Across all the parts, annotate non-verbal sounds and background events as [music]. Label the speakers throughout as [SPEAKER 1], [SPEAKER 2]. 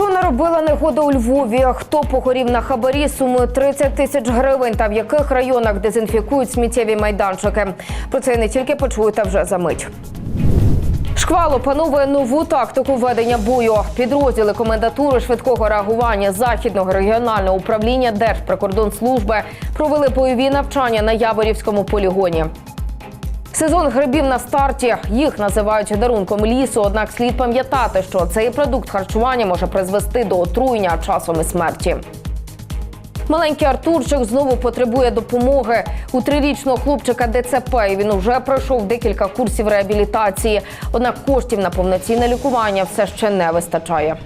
[SPEAKER 1] Що наробила негода у Львові? Хто погорів на хабарі сумою 30 тисяч гривень та в яких районах дезінфікують сміттєві майданчики? Про це не тільки почуєте вже за мить. Шквал опановує нову тактику ведення бою. Підрозділи комендатури швидкого реагування західного регіонального управління Держприкордонслужби провели бойові навчання на Яворівському полігоні. Сезон грибів на старті. Їх називають дарунком лісу. Однак слід пам'ятати, що цей продукт харчування може призвести до отруєння, часом і смерті. Маленький Артурчик знову потребує допомоги. У трирічного хлопчика ДЦП він уже пройшов декілька курсів реабілітації. Однак коштів на повноцінне лікування все ще не вистачає.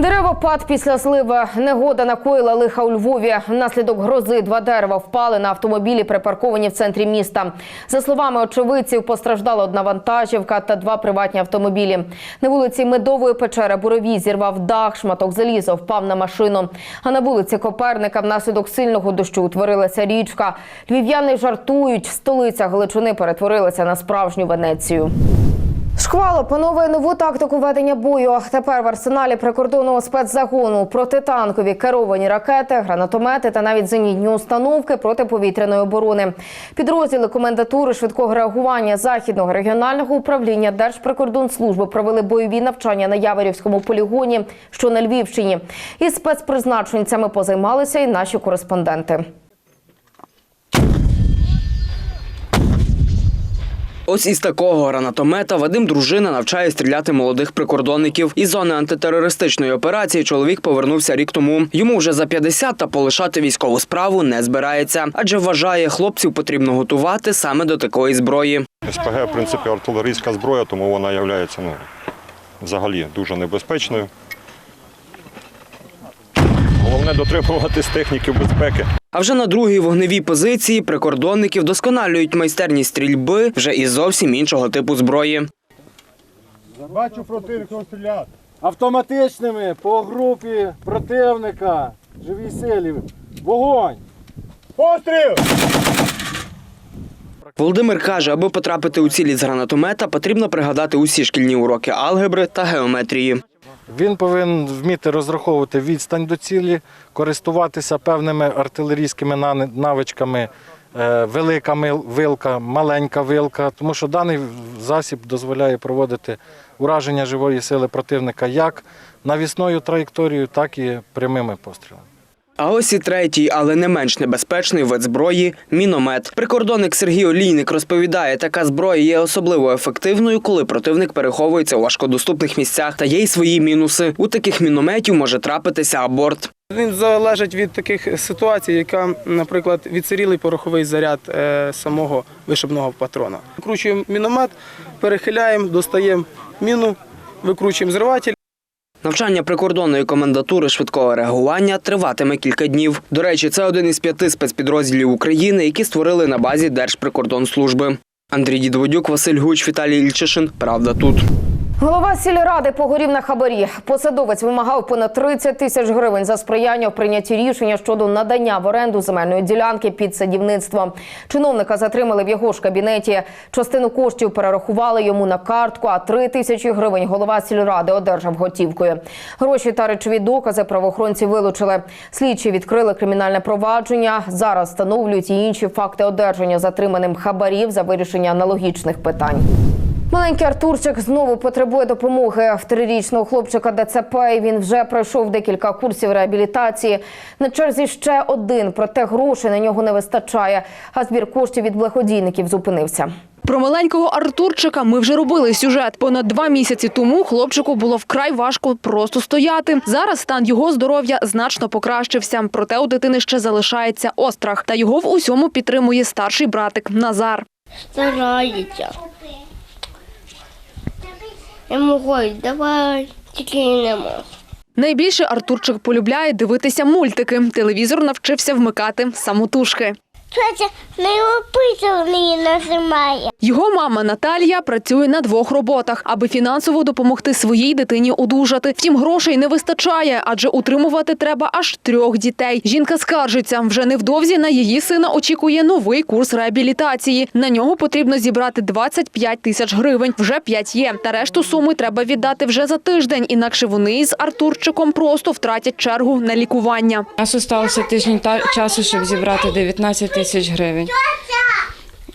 [SPEAKER 1] Деревопад після зливи. Негода накоїла лиха у Львові. Внаслідок грози два дерева впали на автомобілі, припарковані в центрі міста. За словами очевидців, постраждала одна вантажівка та два приватні автомобілі. На вулиці Медової печери Буровій зірвав дах, шматок заліза впав на машину. А на вулиці Коперника внаслідок сильного дощу утворилася річка. Львів'яни жартують, столиця Галичини перетворилася на справжню Венецію. Шквал опановує нову тактику ведення бою. Тепер в арсеналі прикордонного спецзагону протитанкові керовані ракети, гранатомети та навіть зенітні установки протиповітряної оборони. Підрозділи комендатури швидкого реагування західного регіонального управління Держприкордонслужби провели бойові навчання на Яворівському полігоні, що на Львівщині. Із спецпризначенцями позаймалися і наші кореспонденти.
[SPEAKER 2] Ось із такого гранатомета Вадим Дружина навчає стріляти молодих прикордонників. Із зони антитерористичної операції чоловік повернувся рік тому. Йому вже за 50 та полишати військову справу не збирається, адже вважає, хлопців потрібно готувати саме до такої зброї.
[SPEAKER 3] СПГ, в принципі, артилерійська зброя, тому вона є ну, взагалі дуже небезпечною. Головне дотримуватись техніки безпеки.
[SPEAKER 2] А вже на другій вогневій позиції прикордонники вдосконалюють майстерність стрільби вже із зовсім іншого типу зброї.
[SPEAKER 4] Бачу противника стріляти. Автоматичними по групі противника. Живій силі. Вогонь! Постріл!
[SPEAKER 2] Володимир каже, аби потрапити у цілі з гранатомета, потрібно пригадати усі шкільні уроки алгебри та геометрії.
[SPEAKER 4] Він повинен вміти розраховувати відстань до цілі, користуватися певними артилерійськими навичками. е, Велика вилка, маленька вилка, тому що даний засіб дозволяє проводити ураження живої сили противника як навісною траєкторією, так і прямими пострілами.
[SPEAKER 2] А ось і третій, але не менш небезпечний вид зброї міномет. Прикордонник Сергій Олійник розповідає, така зброя є особливо ефективною, коли противник переховується у важкодоступних місцях. Та є й свої мінуси. У таких мінометів може трапитися аборт.
[SPEAKER 5] Він залежить від таких ситуацій, яка, наприклад, відсирілий пороховий заряд е, самого вишибного патрона. Викручуємо міномет, перехиляємо, достаємо міну, викручуємо зриватель.
[SPEAKER 2] Навчання прикордонної комендатури швидкого реагування триватиме кілька днів. До речі, це один із п'яти спецпідрозділів України, які створили на базі Держприкордонслужби. Андрій Дідводюк, Василь Гуч, Віталій Ільчишин. Правда тут.
[SPEAKER 1] Голова сільради погорів на хабарі. Посадовець вимагав понад 30 тисяч гривень за сприяння в прийнятті рішення щодо надання в оренду земельної ділянки під садівництво. Чиновника затримали в його ж кабінеті. Частину коштів перерахували йому на картку, а 3 тисячі гривень голова сільради одержав готівкою. Гроші та речові докази правоохоронці вилучили. Слідчі відкрили кримінальне провадження. Зараз встановлюють і інші факти одержання затриманим хабарів за вирішення аналогічних питань. Маленький Артурчик знову потребує допомоги в трирічного хлопчика ДЦП. і Він вже пройшов декілька курсів реабілітації. На черзі ще один, проте грошей на нього не вистачає. А збір коштів від благодійників зупинився.
[SPEAKER 6] Про маленького Артурчика ми вже робили сюжет. Понад два місяці тому хлопчику було вкрай важко просто стояти. Зараз стан його здоров'я значно покращився. Проте у дитини ще залишається острах. Та його в усьому підтримує старший братик Назар.
[SPEAKER 7] старається. Йому давай, тільки не можу.
[SPEAKER 6] Найбільше Артурчик полюбляє дивитися мультики. Телевізор навчився вмикати самотужки.
[SPEAKER 7] Тетя не нажимає.
[SPEAKER 6] Його мама Наталія працює на двох роботах, аби фінансово допомогти своїй дитині одужати. Втім, грошей не вистачає, адже утримувати треба аж трьох дітей. Жінка скаржиться, вже невдовзі на її сина очікує новий курс реабілітації. На нього потрібно зібрати 25 тисяч гривень. Вже 5 є. Та решту суми треба віддати вже за тиждень, інакше вони із Артурчиком просто втратять чергу на лікування.
[SPEAKER 8] У нас залишилося тиждень та- часу, щоб зібрати 19 тисяч гривень.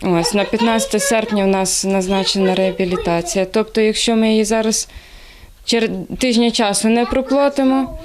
[SPEAKER 8] Ось на 15 серпня у нас назначена реабілітація. Тобто, якщо ми її зараз через тижня часу не проплатимо,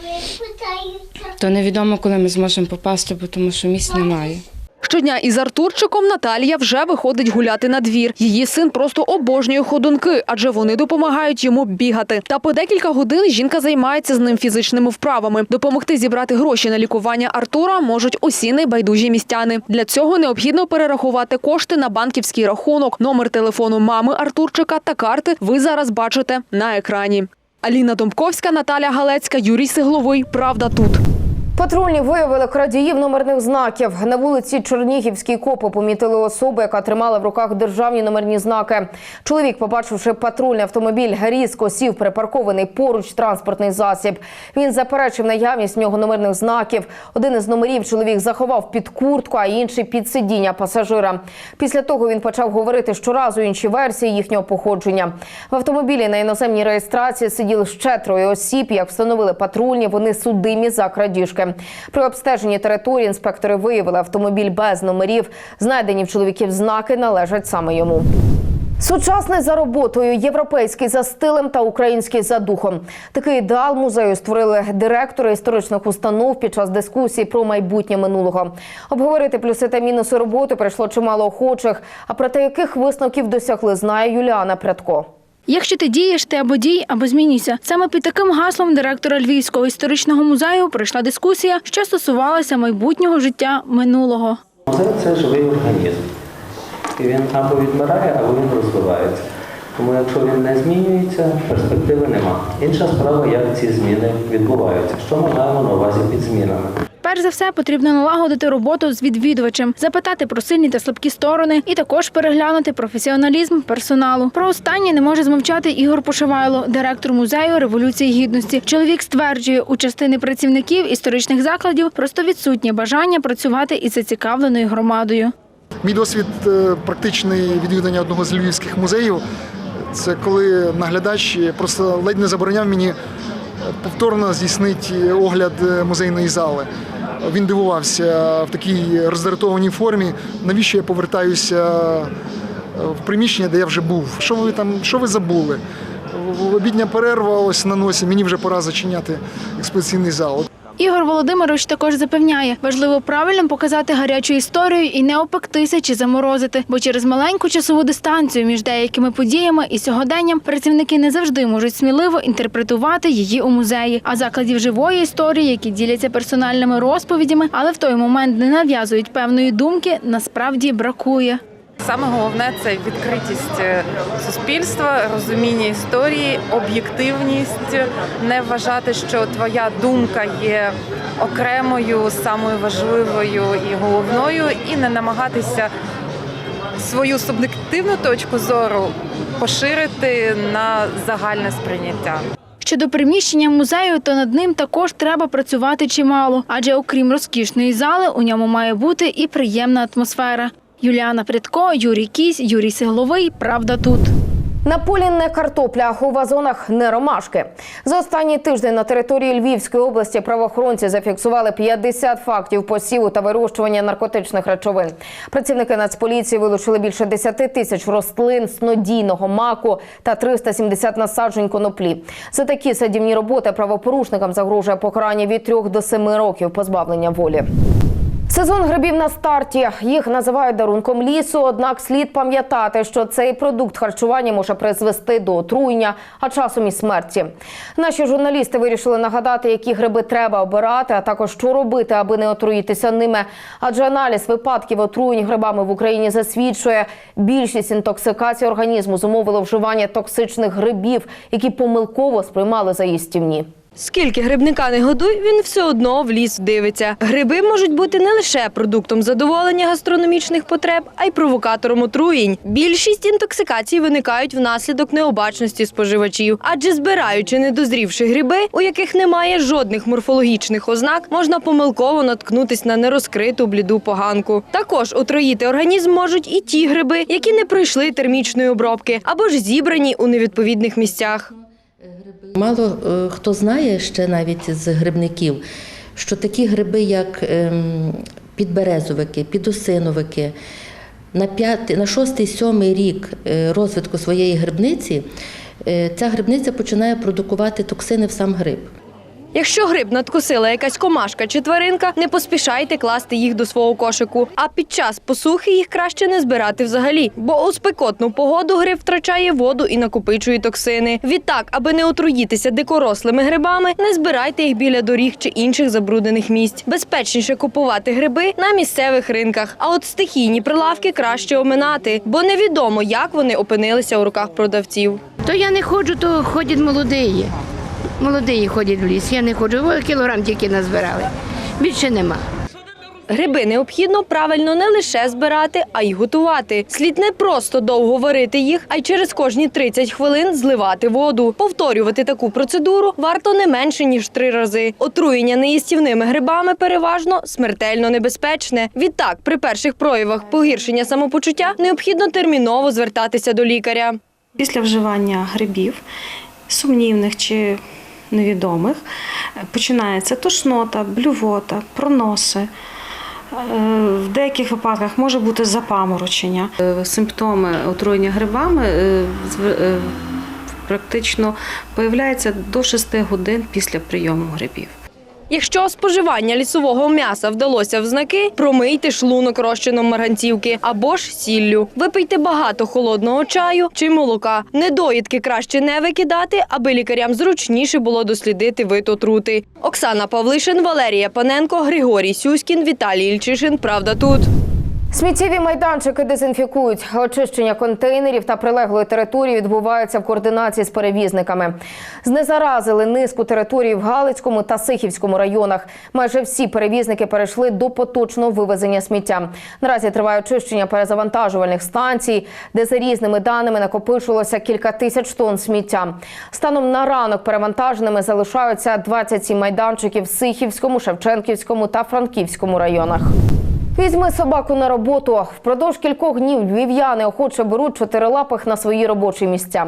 [SPEAKER 8] то невідомо, коли ми зможемо попасти, бо тому що місць немає.
[SPEAKER 6] Щодня із Артурчиком Наталія вже виходить гуляти на двір. Її син просто обожнює ходунки, адже вони допомагають йому бігати. Та по декілька годин жінка займається з ним фізичними вправами. Допомогти зібрати гроші на лікування Артура можуть усі небайдужі містяни. Для цього необхідно перерахувати кошти на банківський рахунок, номер телефону мами Артурчика та карти ви зараз бачите на екрані. Аліна Домковська, Наталя Галецька, Юрій Сигловий. Правда тут.
[SPEAKER 1] Патрульні виявили крадіїв номерних знаків. На вулиці Чернігівській копи помітили особу, яка тримала в руках державні номерні знаки. Чоловік, побачивши патрульний автомобіль, різко сів припаркований поруч транспортний засіб. Він заперечив наявність в нього номерних знаків. Один із номерів чоловік заховав під куртку, а інший під сидіння пасажира. Після того він почав говорити щоразу інші версії їхнього походження. В автомобілі на іноземній реєстрації сиділи ще троє осіб. Як встановили патрульні, вони судимі за крадіжки. При обстеженні території інспектори виявили автомобіль без номерів. Знайдені в чоловіків знаки належать саме йому. Сучасний за роботою, європейський за стилем та український за духом. Такий ідеал музею створили директори історичних установ під час дискусії про майбутнє минулого. Обговорити плюси та мінуси роботи прийшло чимало охочих. А про те, яких висновків досягли, знає Юліана Прядко.
[SPEAKER 9] Якщо ти дієш, ти або дій, або змінюйся. Саме під таким гаслом директора Львівського історичного музею пройшла дискусія, що стосувалася майбутнього життя минулого.
[SPEAKER 10] Музей це живий організм. І він або відмирає, або він розвивається. Тому якщо він не змінюється, перспективи нема. Інша справа, як ці зміни відбуваються. Що ми маємо на увазі під змінами?
[SPEAKER 9] Перш за все, потрібно налагодити роботу з відвідувачем, запитати про сильні та слабкі сторони, і також переглянути професіоналізм персоналу. Про останнє не може змовчати Ігор Пошивайло, директор музею революції гідності. Чоловік стверджує, у частини працівників історичних закладів просто відсутнє бажання працювати із зацікавленою громадою.
[SPEAKER 11] Мій досвід е, практичний відвідання одного з львівських музеїв. Це коли наглядач просто ледь не забороняв мені повторно здійснити огляд е, музейної зали. Він дивувався в такій роздратованій формі, навіщо я повертаюся е, в приміщення, де я вже був. Що ви там, що ви забули? Обідня перерва ось на носі, мені вже пора зачиняти експозиційний зал.
[SPEAKER 9] Ігор Володимирович також запевняє, важливо правильно показати гарячу історію і не опектися чи заморозити, бо через маленьку часову дистанцію між деякими подіями і сьогоденням працівники не завжди можуть сміливо інтерпретувати її у музеї. А закладів живої історії, які діляться персональними розповідями, але в той момент не нав'язують певної думки, насправді бракує.
[SPEAKER 12] Саме головне це відкритість е, суспільства, розуміння історії, об'єктивність, не вважати, що твоя думка є окремою, самою важливою і головною, і не намагатися свою суб'єктивну точку зору поширити на загальне сприйняття.
[SPEAKER 9] Щодо приміщення музею, то над ним також треба працювати чимало, адже окрім розкішної зали, у ньому має бути і приємна атмосфера. Юліана Прядко, Юрій Кісь, Юрій Сигловий. Правда тут.
[SPEAKER 1] На полі не картопля, у вазонах не ромашки. За останній тиждень на території Львівської області правоохоронці зафіксували 50 фактів посіву та вирощування наркотичних речовин. Працівники Нацполіції вилучили більше 10 тисяч рослин, снодійного маку та 370 насаджень коноплі. За такі садівні роботи правопорушникам загрожує покарання від 3 до 7 років позбавлення волі. Сезон грибів на старті. Їх називають дарунком лісу. Однак слід пам'ятати, що цей продукт харчування може призвести до отруєння, а часом і смерті. Наші журналісти вирішили нагадати, які гриби треба обирати, а також що робити, аби не отруїтися ними. Адже аналіз випадків отруєнь грибами в Україні засвідчує, більшість інтоксикації організму зумовило вживання токсичних грибів, які помилково сприймали за їстівні.
[SPEAKER 13] Скільки грибника не годуй, він все одно в ліс дивиться. Гриби можуть бути не лише продуктом задоволення гастрономічних потреб, а й провокатором отруєнь. Більшість інтоксикацій виникають внаслідок необачності споживачів, адже збираючи недозрівші гриби, у яких немає жодних морфологічних ознак, можна помилково наткнутись на нерозкриту бліду поганку. Також отруїти організм можуть і ті гриби, які не пройшли термічної обробки або ж зібрані у невідповідних місцях.
[SPEAKER 14] Мало е, хто знає ще навіть з грибників, що такі гриби, як ем, підберезовики, підосиновики, на п'ятий, на шостий, сьомий рік е, розвитку своєї грибниці, е, ця грибниця починає продукувати токсини в сам гриб.
[SPEAKER 13] Якщо гриб надкусила якась комашка чи тваринка, не поспішайте класти їх до свого кошику. А під час посухи їх краще не збирати взагалі, бо у спекотну погоду гриб втрачає воду і накопичує токсини. Відтак, аби не отруїтися дикорослими грибами, не збирайте їх біля доріг чи інших забруднених місць. Безпечніше купувати гриби на місцевих ринках. А от стихійні прилавки краще оминати, бо невідомо, як вони опинилися у руках продавців.
[SPEAKER 7] То я не ходжу, то ходять молодиї. Молодиї ходять в ліс. Я не ходжу, кілограм тільки назбирали. Більше нема.
[SPEAKER 13] Гриби необхідно правильно не лише збирати, а й готувати. Слід не просто довго варити їх, а й через кожні 30 хвилин зливати воду. Повторювати таку процедуру варто не менше ніж три рази. Отруєння неїстівними грибами переважно смертельно небезпечне. Відтак, при перших проявах погіршення самопочуття необхідно терміново звертатися до лікаря.
[SPEAKER 15] Після вживання грибів, сумнівних чи невідомих, починається тошнота, блювота, проноси. Е, В деяких випадках може бути запаморочення. Е, Симптоми отруєння грибами е, практично появляються до 6 годин після прийому грибів.
[SPEAKER 13] Якщо споживання лісового м'яса вдалося в знаки, промийте шлунок розчином марганцівки або ж сіллю. Випийте багато холодного чаю чи молока. Недоїдки краще не викидати, аби лікарям зручніше було дослідити вид отрути. Оксана Павлишин, Валерія Паненко, Григорій Сюськін, Віталій Ільчишин. Правда тут.
[SPEAKER 1] Сміттєві майданчики дезінфікують. Очищення контейнерів та прилеглої території відбувається в координації з перевізниками. Знезаразили низку територій в Галицькому та Сихівському районах. Майже всі перевізники перейшли до поточного вивезення сміття. Наразі триває очищення перезавантажувальних станцій, де за різними даними накопичилося кілька тисяч тонн сміття. Станом на ранок перевантаженими залишаються 27 майданчиків в Сихівському, Шевченківському та Франківському районах. Візьми собаку на роботу. Впродовж кількох днів львів'яни охоче беруть чотирилапих на свої робочі місця.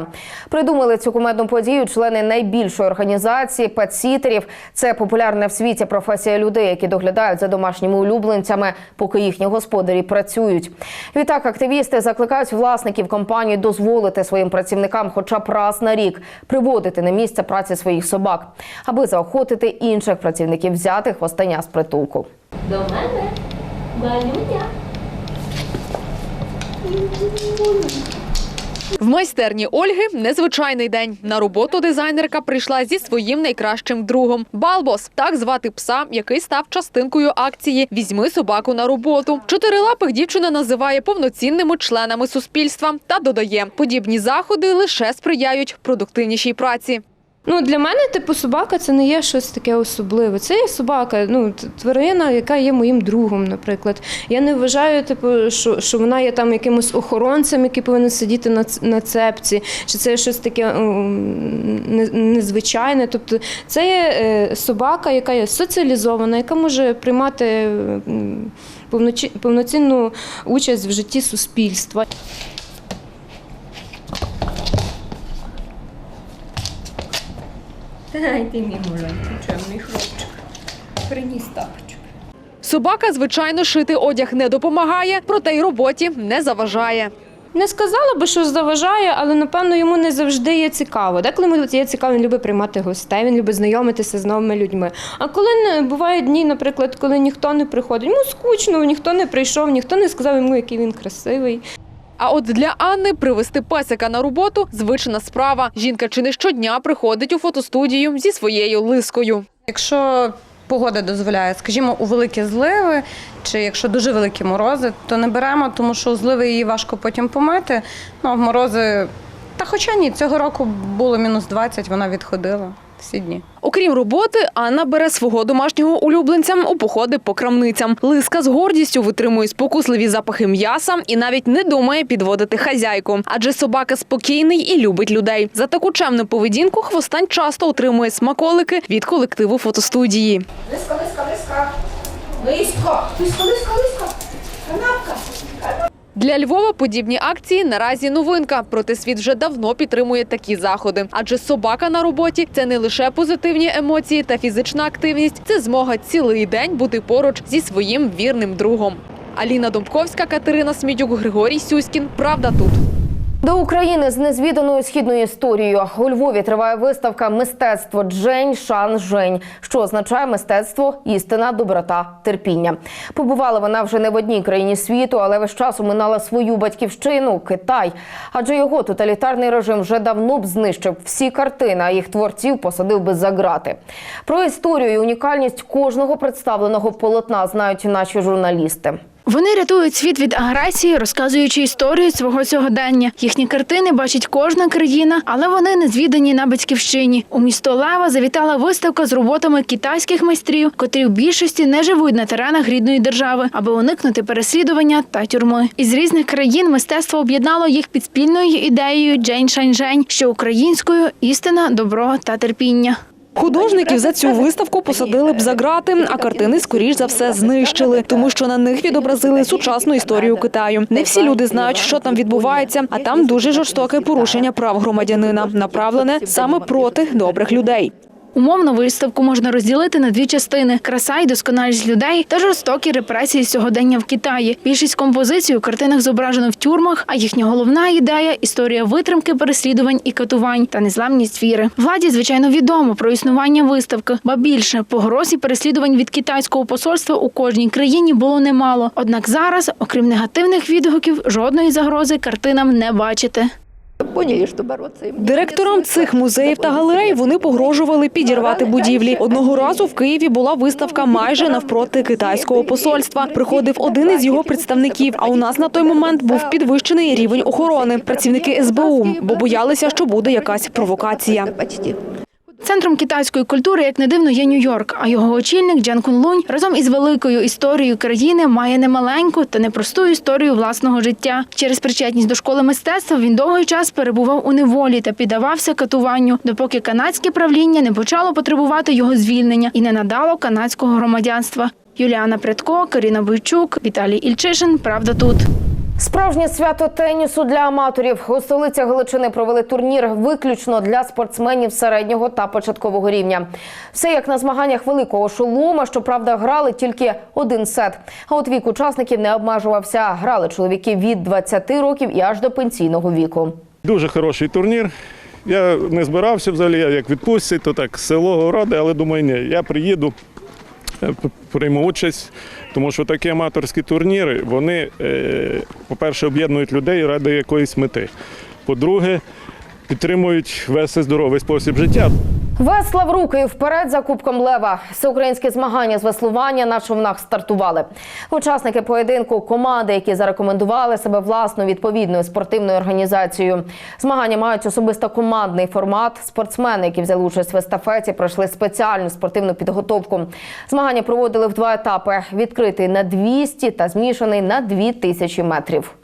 [SPEAKER 1] Придумали цю кумедну подію члени найбільшої організації петсітерів. Це популярна в світі професія людей, які доглядають за домашніми улюбленцями, поки їхні господарі працюють. Відтак активісти закликають власників компанії дозволити своїм працівникам, хоча б раз на рік, приводити на місце праці своїх собак, аби заохотити інших працівників взяти хвостання з притулку.
[SPEAKER 7] До мене
[SPEAKER 6] В майстерні Ольги незвичайний день. На роботу дизайнерка прийшла зі своїм найкращим другом. Балбос так звати пса, який став частинкою акції Візьми собаку на роботу. Чотирилапих дівчина називає повноцінними членами суспільства та додає, подібні заходи лише сприяють продуктивнішій праці.
[SPEAKER 16] Ну, для мене, типу, собака це не є щось таке особливе. Це є собака, ну, тварина, яка є моїм другом, наприклад. Я не вважаю, типу, що, що вона є там якимось охоронцем, який повинен сидіти на, на цепці, чи це щось таке не- незвичайне. Тобто це є е, собака, яка є соціалізована, яка може приймати повноцінну участь в житті суспільства. Ай, ти мій маленький чемний хлопчик. Приніс тапочок.
[SPEAKER 6] Собака, звичайно, шити одяг не допомагає, проте й роботі не заважає.
[SPEAKER 16] Не сказала би, що заважає, але напевно йому не завжди є цікаво. Деколи йому є цікаво, він любить приймати гостей, він любить знайомитися з новими людьми. А коли не бувають дні, наприклад, коли ніхто не приходить, йому скучно, ніхто не прийшов, ніхто не сказав йому, який він красивий.
[SPEAKER 6] А от для Анни привезти песика на роботу звична справа. Жінка чи не щодня приходить у фотостудію зі своєю лискою.
[SPEAKER 17] Якщо погода дозволяє, скажімо, у великі зливи, чи якщо дуже великі морози, то не беремо, тому що у зливи її важко потім помити. Ну, а в морози, та хоча ні, цього року було мінус 20, вона відходила. Всі дні.
[SPEAKER 6] Окрім роботи, Анна бере свого домашнього улюбленця у походи по крамницям. Лиска з гордістю витримує спокусливі запахи м'яса і навіть не думає підводити хазяйку. Адже собака спокійний і любить людей. За таку чемну поведінку хвостань часто отримує смаколики від колективу фотостудії.
[SPEAKER 9] Лиска, лиска, лиска. Лисько, лисько, лисько. Канапка.
[SPEAKER 6] Для Львова подібні акції наразі новинка. Проте світ вже давно підтримує такі заходи. Адже собака на роботі це не лише позитивні емоції та фізична активність, це змога цілий день бути поруч зі своїм вірним другом. Аліна Домковська, Катерина Смідюк, Григорій Сюськін. Правда тут.
[SPEAKER 1] До України з незвіданою східною історією у Львові триває виставка Мистецтво Джень Шан Жень, що означає мистецтво, істина, доброта, терпіння. Побувала вона вже не в одній країні світу, але весь час оминала свою батьківщину Китай. Адже його тоталітарний режим вже давно б знищив всі картини, а їх творців посадив би за грати. Про історію і унікальність кожного представленого полотна знають наші журналісти.
[SPEAKER 9] Вони рятують світ від агресії, розказуючи історію свого сьогодення. Їхні картини бачить кожна країна, але вони не звідані на батьківщині. У місто Лева завітала виставка з роботами китайських майстрів, котрі в більшості не живуть на теренах рідної держави, аби уникнути переслідування та тюрми. Із різних країн мистецтво об'єднало їх під спільною ідеєю Джень Шаньжень, що українською істина, добро та терпіння.
[SPEAKER 6] Художників за цю виставку посадили б за грати, а картини скоріш за все знищили, тому що на них відобразили сучасну історію Китаю. Не всі люди знають, що там відбувається, а там дуже жорстоке порушення прав громадянина, направлене саме проти добрих людей.
[SPEAKER 9] Умовно виставку можна розділити на дві частини: краса і досконалість людей та жорстокі репресії сьогодення в Китаї. Більшість композицій у картинах зображено в тюрмах, а їхня головна ідея історія витримки, переслідувань і катувань та незламність віри. Владі, звичайно, відомо про існування виставки, ба більше погроз і переслідувань від китайського посольства у кожній країні було немало. Однак зараз, окрім негативних відгуків, жодної загрози картинам не бачите.
[SPEAKER 6] Директорам цих музеїв та галерей вони погрожували підірвати будівлі. Одного разу в Києві була виставка майже навпроти китайського посольства. Приходив один із його представників. А у нас на той момент був підвищений рівень охорони. Працівники СБУ, бо боялися, що буде якась провокація.
[SPEAKER 9] Центром китайської культури, як не дивно, є Нью-Йорк, а його очільник Джан Кунлунь разом із великою історією країни має немаленьку та непросту історію власного життя. Через причетність до школи мистецтва він довгий час перебував у неволі та піддавався катуванню, допоки канадське правління не почало потребувати його звільнення і не надало канадського громадянства. Юліана Предко, Каріна Бойчук, Віталій Ільчишин. Правда тут.
[SPEAKER 1] Справжнє свято тенісу для аматорів у столиці Галичини провели турнір виключно для спортсменів середнього та початкового рівня. Все як на змаганнях великого шолома. Щоправда, грали тільки один сет. А от вік учасників не обмежувався. Грали чоловіки від 20 років і аж до пенсійного віку.
[SPEAKER 18] Дуже хороший турнір. Я не збирався взагалі, я як відпустці, то так село городи, але думаю, ні, я приїду, прийму участь, тому що такі аматорські турніри, вони, е, по-перше, об'єднують людей ради якоїсь мети. По-друге, підтримують вести здоровий спосіб життя.
[SPEAKER 1] Весла в руки вперед за Кубком Лева. Всеукраїнські змагання з веслування на човнах стартували. Учасники поєдинку команди, які зарекомендували себе власною відповідною спортивною організацією. Змагання мають особисто командний формат. Спортсмени, які взяли участь в естафеті, пройшли спеціальну спортивну підготовку. Змагання проводили в два етапи: відкритий на 200 та змішаний на 2000 метрів.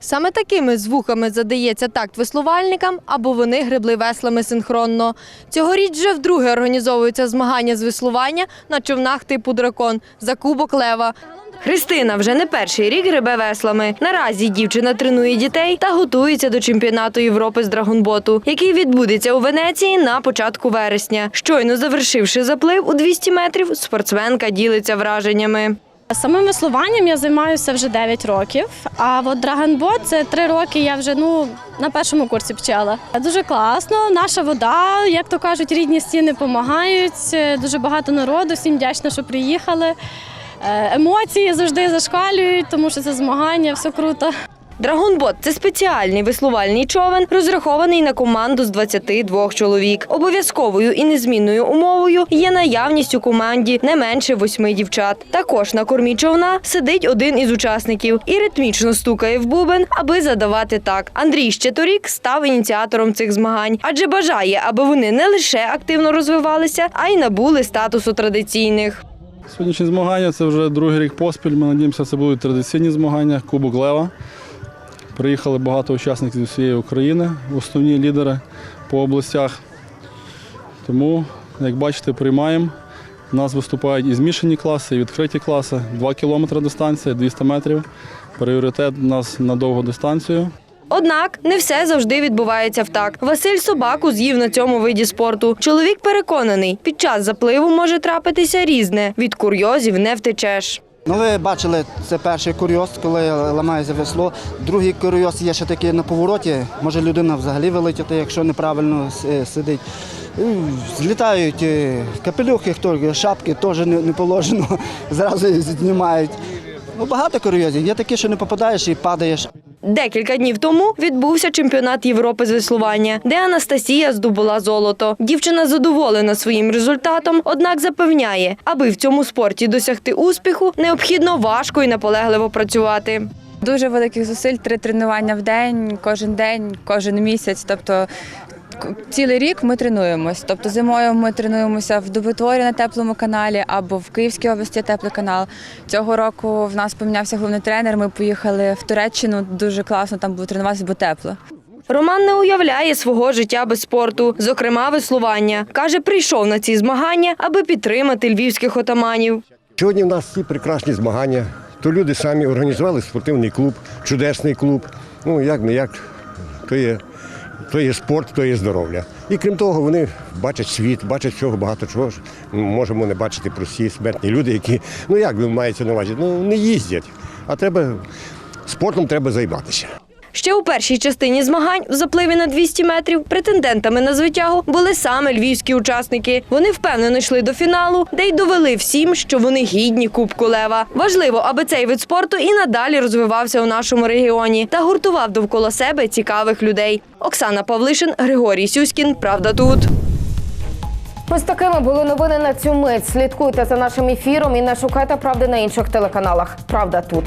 [SPEAKER 13] Саме такими звуками задається такт веслувальникам, або вони гребли веслами синхронно. Цьогоріч вже вдруге організовуються змагання з веслування на човнах типу дракон за Кубок Лева. Христина вже не перший рік гребе веслами. Наразі дівчина тренує дітей та готується до чемпіонату Європи з драгонботу, який відбудеться у Венеції на початку вересня. Щойно завершивши заплив у 200 метрів, спортсменка ділиться враженнями.
[SPEAKER 19] Самим веслуванням я займаюся вже 9 років. А от драгонбот це 3 роки. Я вже ну на першому курсі почала. Дуже класно. Наша вода, як то кажуть, рідні стіни допомагають. Дуже багато народу. Всім вдячна, що приїхали. Е, Емоції завжди зашкалюють, тому що це змагання, все круто.
[SPEAKER 13] Драгонбот це спеціальний веслувальний човен, розрахований на команду з 22 чоловік. Обов'язковою і незмінною умовою є наявність у команді не менше восьми дівчат. Також на кормі човна сидить один із учасників і ритмічно стукає в бубен, аби задавати так. Андрій ще торік став ініціатором цих змагань, адже бажає, аби вони не лише активно розвивалися, а й набули статусу традиційних.
[SPEAKER 20] Сьогоднішні змагання це вже другий рік поспіль. Ми надіємося, це будуть традиційні змагання. Кубок Лева. Приїхали багато учасників з усієї України, основні лідери по областях. Тому, як бачите, приймаємо. У нас виступають і змішані класи, і відкриті класи. 2 кілометри дистанція, 200 метрів. Пріоритет у нас на довгу дистанцію.
[SPEAKER 13] Однак не все завжди відбувається в так. Василь собаку з'їв на цьому виді спорту. Чоловік переконаний, під час запливу може трапитися різне. Від курйозів не втечеш.
[SPEAKER 21] Ну, ви бачили, це перший курйоз, коли ламається весло. Другий курйоз є ще такий на повороті. Може людина взагалі вилетіти, якщо неправильно сидить. Злітають е, капелюхи, хто шапки теж не положено, [laughs] зразу знімають. Ну, багато курйозів. Є такі, що не попадаєш і падаєш.
[SPEAKER 13] Декілька днів тому відбувся чемпіонат Європи з веслування, де Анастасія здобула золото. Дівчина задоволена своїм результатом, однак запевняє, аби в цьому спорті досягти успіху, необхідно важко і наполегливо працювати.
[SPEAKER 22] Дуже великих зусиль, три тренування в день, кожен день, кожен місяць. Тобто цілий рік ми тренуємось. Тобто зимою ми тренуємося в Добитворі на теплому каналі або в Київській області теплий канал. Цього року в нас помінявся головний тренер. Ми поїхали в Туреччину. Дуже класно там було тренуватися, бо тепло.
[SPEAKER 13] Роман не уявляє свого життя без спорту, зокрема веслування. Каже, прийшов на ці змагання, аби підтримати львівських отаманів.
[SPEAKER 23] Сьогодні в нас всі прекрасні змагання. То люди самі організували спортивний клуб, чудесний клуб. Ну як не як, то є, то є спорт, то є здоров'я. І крім того, вони бачать світ, бачать всього багато чого. Можемо не бачити прості смертні люди, які, ну як маєте на увазі, ну не їздять. А треба спортом треба займатися.
[SPEAKER 13] Ще у першій частині змагань в запливі на 200 метрів претендентами на звитягу були саме львівські учасники. Вони впевнено йшли до фіналу, де й довели всім, що вони гідні Кубку Лева. Важливо, аби цей вид спорту і надалі розвивався у нашому регіоні та гуртував довкола себе цікавих людей. Оксана Павлишин, Григорій Сюськін. Правда тут.
[SPEAKER 1] Ось такими були новини на цю мить. Слідкуйте за нашим ефіром і не шукайте правди на інших телеканалах. Правда тут.